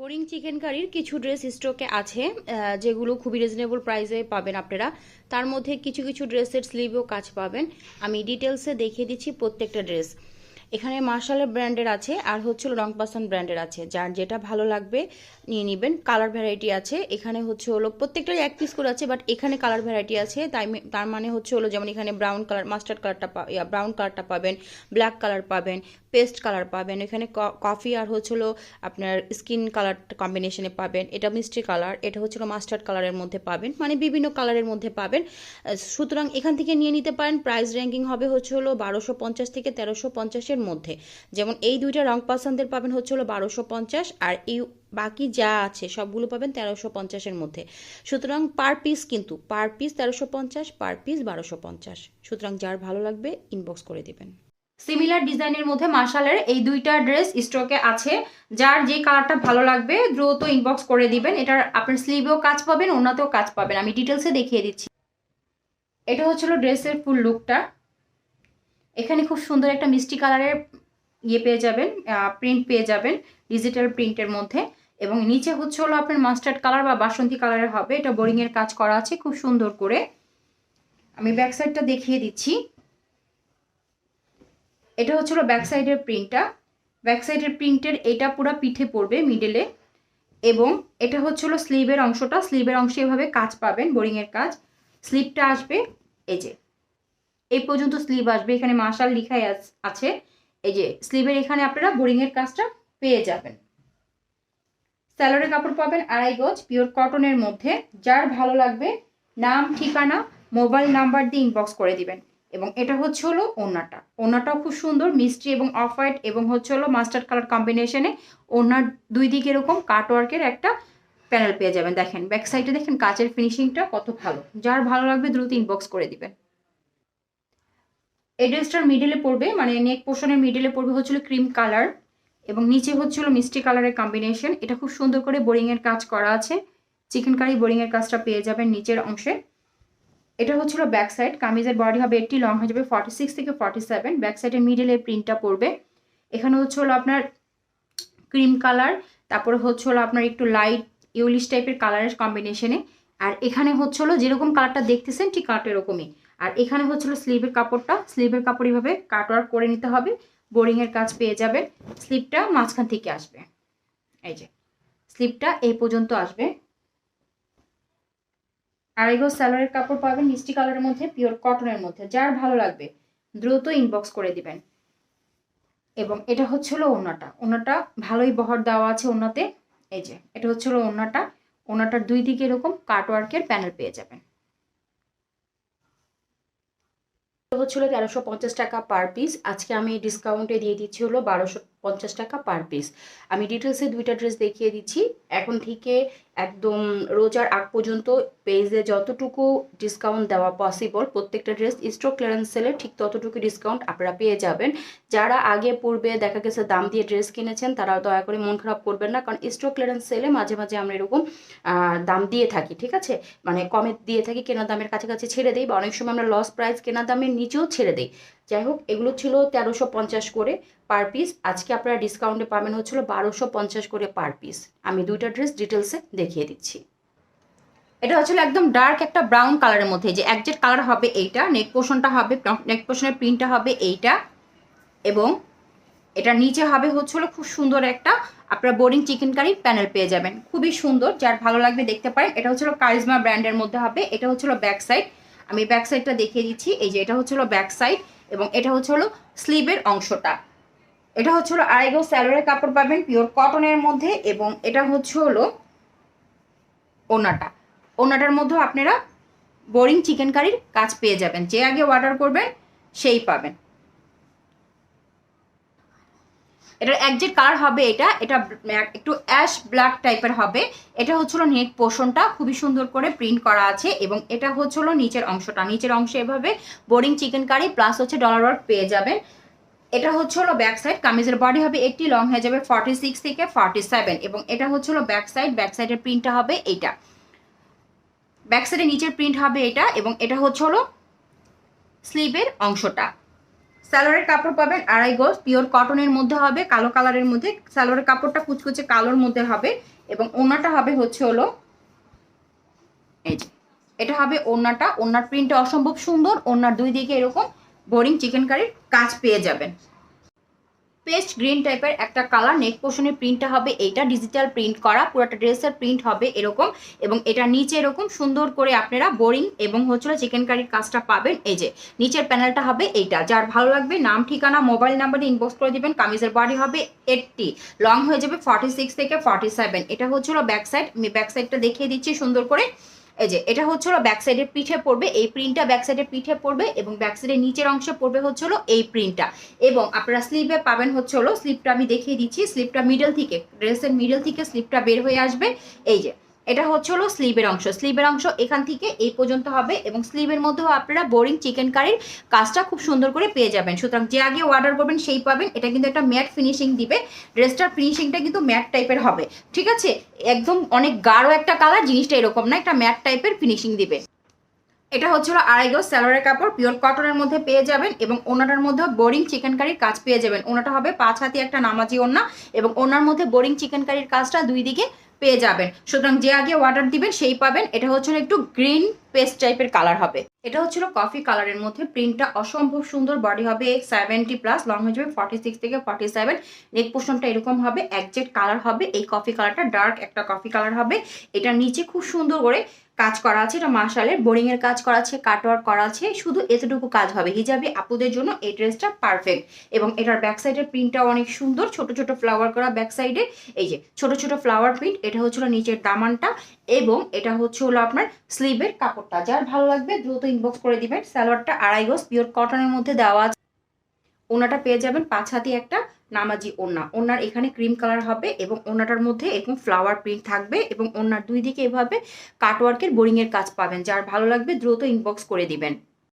Boring chicken কারির কিছু dress স্টকে আছে যেগুলো খুবই রিজনেবল প্রাইসে পাবেন আপনারা। তার মধ্যে কিছু কিছু ড্রেসের স্লিভও কাজ পাবেন। আমি ডিটেলসে দেখিয়ে দিচ্ছি প্রত্যেকটা ড্রেস। এখানে মার্শালের ব্র্যান্ডের আছে, আর হচ্ছিল রং পাসান ব্র্যান্ডের আছে। যার যেটা ভালো লাগবে, নিয়ে নেবেন। কালার ভ্যারাইটি আছে, এখানে হচ্ছে হলো প্রত্যেকটাই এক পিস করে আছে বাট এখানে কালার ভ্যারাইটি আছে। তাই তার মানে হচ্ছে হলো যেমন এখানে ব্রাউন কালার মাস্টার্ড কালারটা ব্রাউন কালারটা পাবেন ব্ল্যাক কালার পাবেন পেস্ট কালার পাবেন। এখানে কফি আর হচ্ছে হলো আপনার স্কিন কালার কম্বিনেশনে পাবেন। এটা মিষ্টি কালার এটা হচ্ছে হলো মাস্টার্ড কালারের মধ্যে পাবেন মানে বিভিন্ন কালারের মধ্যে পাবেন। সুতরাং এখান থেকে নিয়ে নিতে পারেন। প্রাইস র্যাঙ্কিং হবে হচ্ছে হলো বারোশো পঞ্চাশ থেকে তেরোশো পঞ্চাশের মধ্যে। যেমন এই দুইটা রং পছন্দের পাবেন হচ্ছে হলো বারোশো পঞ্চাশ আর এই বাকি যা আছে সবগুলো পাবেন তেরোশো পঞ্চাশের মধ্যে। সুতরাং পার পিস কিন্তু পার পিস তেরোশো পঞ্চাশ পার পিস বারোশো পঞ্চাশ। সুতরাং যার ভালো লাগবে ইনবক্স করে দিবেন। সিমিলার ডিজাইনের মধ্যে মার্শালের এই দুইটা ড্রেস স্টকে আছে। যার যে কালারটা ভালো লাগবে, দ্রুত ইনবক্স করে দিবেন। এটার আপনার স্লিভেও কাজ পাবেন ওনাতেও কাজ পাবেন। আমি ডিটেলসে দেখিয়ে দিচ্ছি। এটা হচ্ছিল ড্রেসের ফুল লুকটা এখানে খুব সুন্দর একটা মিষ্টি কালারের ইয়ে পেয়ে যাবেন প্রিন্ট পেয়ে যাবেন ডিজিটাল প্রিন্টের মধ্যে। এবং নিচে হচ্ছে হলো আপনার মাস্টার্ড কালার বা বাসন্তী কালারের হবে। এটা বোরিংয়ের কাজ করা আছে, খুব সুন্দর করে। আমি ব্যাক সাইডটা দেখিয়ে দিচ্ছি। এটা হচ্ছিল ব্যাক সাইডের প্রিন্টটা ব্যাক সাইডের প্রিন্টের এটা পুরো পিঠে পড়বে মিডেলে এবং এটা হচ্ছিল স্লিভের অংশটা। স্লিভের অংশে এভাবে কাজ পাবেন বোরিংয়ের কাজ। স্লিভটা আসবে, এই যে। এই পর্যন্ত স্লিভ আসবে। এখানে মার্শাল লিখাই আছে এই যে স্লিভের এখানে আপনারা বোরিংয়ের কাজটা পেয়ে যাবেন। স্যালোরের কাপড় পাবেন আড়াই গজ, পিওর কটনের মধ্যে। যার ভালো লাগবে, নাম, ঠিকানা, মোবাইল নাম্বার দিয়ে ইনবক্স করে দিবেন। এবং এটা হচ্ছে হলো ওনাটা ওনাটাও খুব সুন্দর, মিষ্টি এবং অফ হোয়াইট এবং হচ্ছে হলো মাস্টার্ড কালার কম্বিনেশনে ওনার দুই দিকে এরকম কাটওয়ার্কের একটা প্যানেল পেয়ে যাবেন। দেখেন ব্যাক সাইডে দেখেন কাচের ফিনিশিংটা কত ভালো। যার ভালো লাগবে দ্রুত ইনবক্স করে দিবেন। এই ড্রেসটার মিডলে পড়বে মানে নেক পোর্শনের মিডলে পড়বে হচ্ছিল ক্রিম কালার এবং নিচে হচ্ছিল মিষ্টি কালারের কম্বিনেশন এটা খুব সুন্দর করে বোরিংয়ের কাজ করা আছে। চিকেন কারি বোরিংয়ের কাজটা পেয়ে যাবেন নিচের অংশে। এটা হচ্ছিল ব্যাক সাইড কামিজের বডি হবে এইটটি লং হয়ে যাবে ফর্টি সিক্স থেকে ফর্টি সেভেন ব্যাক সাইডের মিডলে প্রিন্টটা পড়বে এখানে হচ্ছে হলো আপনার ক্রিম কালার তারপরে হচ্ছে হলো আপনার একটু লাইট ইউলিশ টাইপের কালারের কম্বিনেশনে আর এখানে হচ্ছে হলো যেরকম কালারটা দেখতেছেন, ঠিক কালারটা এরকমই। আর এখানে হচ্ছিল স্লিভের কাপড়টা। স্লিভের কাপড় এইভাবে কাটওয়ার্ক করে নিতে হবে। বোরিংয়ের কাজ পেয়ে যাবে স্লিপটা মাঝখান থেকে আসবে। এই যে স্লিপটা এই পর্যন্ত আসবে। আড়াইগো স্যালোয়ারের কাপড় পাবেন মিষ্টি কালারের মধ্যে, পিওর কটনের মধ্যে। যার ভালো লাগবে, দ্রুত ইনবক্স করে দিবেন। এবং এটা হচ্ছে হলো ওনাটা ওনাটা ভালোই বহর দেওয়া আছে ওনাতে এই যে, এটা হচ্ছে হলো ওনাটা ওনাটার দুই দিকে এরকম কাটওয়ার্কের প্যানেল পেয়ে যাবেন। হচ্ছিল তেরোশো পঞ্চাশ টাকা পার পিস আজকে আমি ডিসকাউন্টে দিয়ে দিচ্ছি হলো বারোশো পঞ্চাশ টাকা পার পিস আমি ডিটেলসে দুইটা ড্রেস দেখিয়ে দিচ্ছি। এখন থেকে একদম রোজার আগ পর্যন্ত পেজে যতটুকু ডিসকাউন্ট দেওয়া পসিবল প্রত্যেকটা ড্রেস স্টক ক্লিয়ারেন্স সেলে ঠিক ততটুকু ডিসকাউন্ট আপনারা পেয়ে যাবেন। যারা আগে, পূর্বে দেখা গেছে দাম দিয়ে ড্রেস কিনেছেন তারা দয়া করে মন খারাপ করবেন না, কারণ স্টক ক্লিয়ারেন্স সেলে মাঝে মাঝে আমরা এরকম দাম দিয়ে থাকি, ঠিক আছে? মানে কমে দিয়ে থাকি কেনা দামের কাছাকাছি ছেড়ে দিই, বা অনেক সময় আমরা লস প্রাইস কেনা দামের নিচেও ছেড়ে দিই। যাই হোক এগুলো ছিল তেরোশো পঞ্চাশ করে পার পিস আজকে আপনারা ডিসকাউন্টে পাবেন হচ্ছিল বারোশো পঞ্চাশ করে পার পিস আমি দুইটা ড্রেস ডিটেলসে দেখিয়ে দিচ্ছি। এটা হচ্ছিল একদম ডার্ক একটা ব্রাউন কালারের মধ্যে। যে একজেট কালার হবে এইটা নেক পোর্শনটা হবে নেক পোর্শনের প্রিন্টটা হবে এইটা। এবং এটা নিচে হবে হচ্ছিল খুব সুন্দর একটা, আপনারা বোরিং চিকেন কারি প্যানেল পেয়ে যাবেন। খুবই সুন্দর, যার ভালো লাগবে দেখতে পারেন। এটা হচ্ছিল কারিজমা ব্র্যান্ডের মধ্যে হবে। এটা হচ্ছিল ব্যাক সাইড আমি ব্যাক সাইডটা দেখিয়ে দিচ্ছি। এই যে এটা হচ্ছিল ব্যাক সাইড এবং এটা হচ্ছে হলো স্লিভের অংশটা। এটা হচ্ছে হলো আড়াইগো স্যালোরের কাপড় পাবেন পিওর কটনের মধ্যে এবং এটা হচ্ছে হলো ওনাটা। ওনাটার মধ্যেও আপনারা বোরিং চিকেন কারির কাজ পেয়ে যাবেন। যে আগে অর্ডার করবেন, সেই পাবেন। এটার একজেট কালার হবে এটা এটা একটু অ্যাশ ব্ল্যাক টাইপের হবে। এটা হচ্ছিল নেক পোর্শনটা খুবই সুন্দর করে প্রিন্ট করা আছে এবং এটা হচ্ছিল নিচের অংশটা। নিচের অংশে এভাবে বোরিং চিকেন কারি প্লাস হচ্ছে ডলার ওয়ার্ক পেয়ে যাবেন। এটা হচ্ছে হলো ব্যাক সাইড কামিজের বডি হবে একটি লং হয়ে যাবে ফর্টি সিক্স থেকে ফর্টি সেভেন এবং এটা হচ্ছে হলো ব্যাক সাইড ব্যাক সাইডের প্রিন্টটা হবে এইটা। ব্যাক সাইডের নিচের প্রিন্ট হবে এটা এবং এটা হচ্ছে হলো স্লিভের অংশটা। স্যালোয়ারের কাপড় পাবেন আড়াই গজ, পিওর কটনের মধ্যে হবে, কালো কালারের মধ্যে। সালোয়ারের কাপড়টা কুচকুচে কালোর মধ্যে হবে এবং ওনাটা হবে হচ্ছে হলো এই যে, এটা হবে ওনাটা ওনার প্রিন্টটা অসম্ভব সুন্দর ওনার দুই দিকে এরকম বোরিং চিকেন কারির কাজ পেয়ে যাবেন। পেস্ট গ্রিন টাইপের একটা কালার নেক পোর্শনের প্রিন্টটা হবে, এইটা ডিজিটাল প্রিন্ট করা, পুরোটা ড্রেসের প্রিন্ট হবে এরকম, এবং এটা নিচে এরকম সুন্দর করে আপনারা বোরিং এবং হচ্ছিল চিকেন কারির কাজটা পাবেন, এই যে নিচের প্যানেলটা হবে এইটা, যার ভালো লাগবে নাম, ঠিকানা মোবাইল নাম্বারে ইনবক্স করে দিবেন, কামিজের বডি হবে এইটটি লং হয়ে যাবে ফর্টি সিক্স থেকে ফর্টি সেভেন এটা হচ্ছিল ব্যাক সাইড আমি ব্যাক সাইডটা দেখিয়ে দিচ্ছি সুন্দর করে এই যে, এটা হচ্ছে হলো ব্যাক সাইডের পিঠে পড়বে, এই প্রিন্টটা ব্যাক সাইডের পিঠে পড়বে এবং ব্যাক সাইডের নিচের অংশে পড়বে হচ্ছে হলো এই প্রিন্টটা এবং আপনারা স্লিপে পাবেন হচ্ছে হলো স্লিপটা আমি দেখিয়ে দিচ্ছি স্লিপটা মিডল থেকে ড্রেসের মিডল থেকে স্লিপটা বের হয়ে আসবে। এই যে এটা হচ্ছে হলো স্লিভের অংশ। স্লিভের অংশ এখান থেকে এই পর্যন্ত হবে এবং স্লিভের মধ্যেও আপনারা বোরিং চিকেন কারির কাজটা খুব সুন্দর করে পেয়ে যাবেন। সুতরাং যে আগে অর্ডার করবেন সেই পাবেন। এটা কিন্তু একটা ম্যাট ফিনিশিং দিবে। ড্রেসটার ফিনিশিংটা কিন্তু ম্যাট টাইপের হবে। ঠিক আছে? একদম অনেক গাঢ় একটা কালার জিনিসটা এরকম না, একটা ম্যাট টাইপের ফিনিশিং দিবে। এটা হচ্ছিল আড়াই গজ স্যালোয়ারের কাপড়। পিওর কটনের মধ্যে পেয়ে যাবেন এবং ওনাটার মধ্যে বোরিং চিকেন কারির কাজ পেয়ে যাবেন। ওনাটা হবে পাঁচ হাতি একটা নামাজি ওনা এবং ওনার মধ্যে বোরিং চিকেন কারির কাজটা দুই দিকে পেয়ে যাবেন। সুতরাং যে আগে অর্ডার দিবেন, সেই পাবেন। এটা হচ্ছে একটু গ্রিন পেস্ট টাইপের কালার হবে। এটা হচ্ছিল কফি কালারের মধ্যে। প্রিন্টটা অসম্ভব সুন্দর বডি হবে। সেভেন্টি প্লাস লং হয়ে যাবে ফর্টি সিক্স থেকে ফর্টি সেভেন নেক পোর্শনটা এরকম হবে। একজেক্ট কালার হবে। এই কফি কালারটা ডার্ক একটা কফি কালার হবে। এটা নিচে খুব সুন্দর করে কাজ করা আছে, এটা বোরিং এর কাজ করা আছে, কাটওয়ার্ক করা আছে, শুধু এতটুকু কাজ হবে। হিজাবি আপুদের জন্য এই ড্রেসটা পারফেক্ট এবং এটার ব্যাক সাইডের প্রিন্টটা অনেক সুন্দর, ছোট ছোট ফ্লাওয়ার করা ব্যাক সাইডে এই যে, ছোট ছোট ফ্লাওয়ার প্রিন্ট এটা হচ্ছিল নিচের দামানটা এবং এটা হচ্ছে হলো আপনার স্লিভের কাপড়টা। যার ভালো লাগবে দ্রুত ইনবক্স করে দিবেন। সালোয়ারটা আড়াই গোস পিওর কটনের মধ্যে দেওয়া আছে। ওনাটা পেয়ে যাবেন পাঁচ হাতি একটা নামাজি ওনা ওনার এখানে ক্রিম কালার হবে এবং ওনাটার মধ্যে এরকম ফ্লাওয়ার প্রিন্ট থাকবে এবং ওনার দুই দিকে এভাবে কাটওয়ার্কের বোরিংয়ের কাজ পাবেন। যার ভালো লাগবে দ্রুত ইনবক্স করে দিবেন।